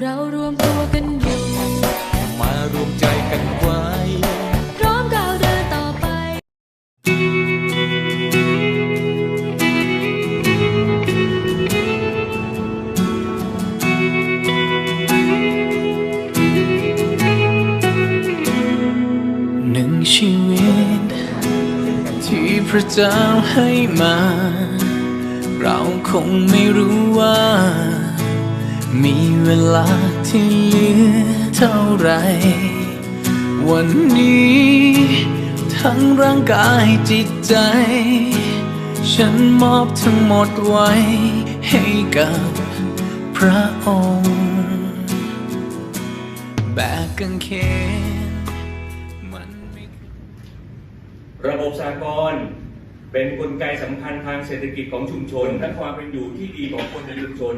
เรารวมตัวกันอยู่ มารวมใจกันไว้ พร้อมก้าวเดินต่อไป หนึ่งชีวิต ที่พระเจ้าให้มา เราคงไม่รู้ว่า มีเวลาที่เหลือเท่าไร วันนี้ ทั้งร่างกายจิตใจ ฉันมอบทั้งหมดไว้ให้กับพระองค์ แบกกางเขนมันไม่ระบบสากลเป็นกลไกสำคัญทางเศรษฐกิจของชุมชน และความเป็นอยู่ที่ดีของคนในชุมชน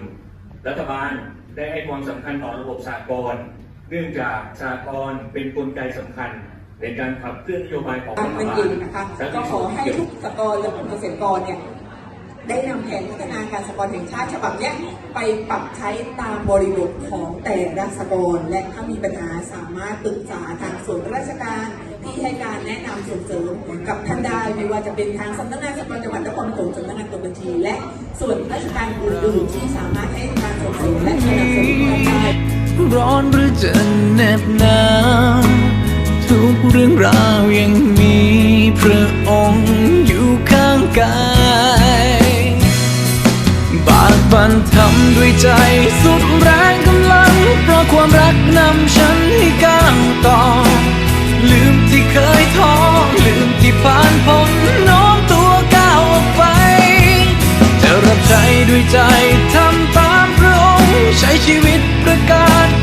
รัฐบาลได้ให้ความสำคัญต่อระบบสากลเนื่องจากสากลเป็นกลไกสำคัญในการขับเคลื่อนนโยบายของรัฐมันบาจริลงนะคะและก็ขอให้ทุกสกรและกลุ่มเกษตรกรเนี่ยได้นำแผนพัฒนาการสกรแห่งชาติฉบับเนี้ยไปปรับใช้ตามบริบทของแต่ละสกรและถ้ามีปัญหาสามารถปรึกษาทางส่วนราชการที่ให้การแนะนำส่งเสริมกับท่านได้ ไม่ว่าจะเป็นทางสำนักงานสกรจังหวัดนครปฐมสำนักงานตัวบัญชี และส่วนราชการอื่นๆที่สามารถให้การส่งเสริมและสนับสนุนได้ร้อนหรือจะเหน็บหนาวทุกเรื่องราวยังมีพระองค์อยู่ข้างกายบากบันทำด้วยใจสุดแรงกำลัง เพราะความรักนำฉันให้ก้าวต่อ ลืมที่เคยท้อ ใจทำตามพระองค์ใช้ชีวิตประกาศ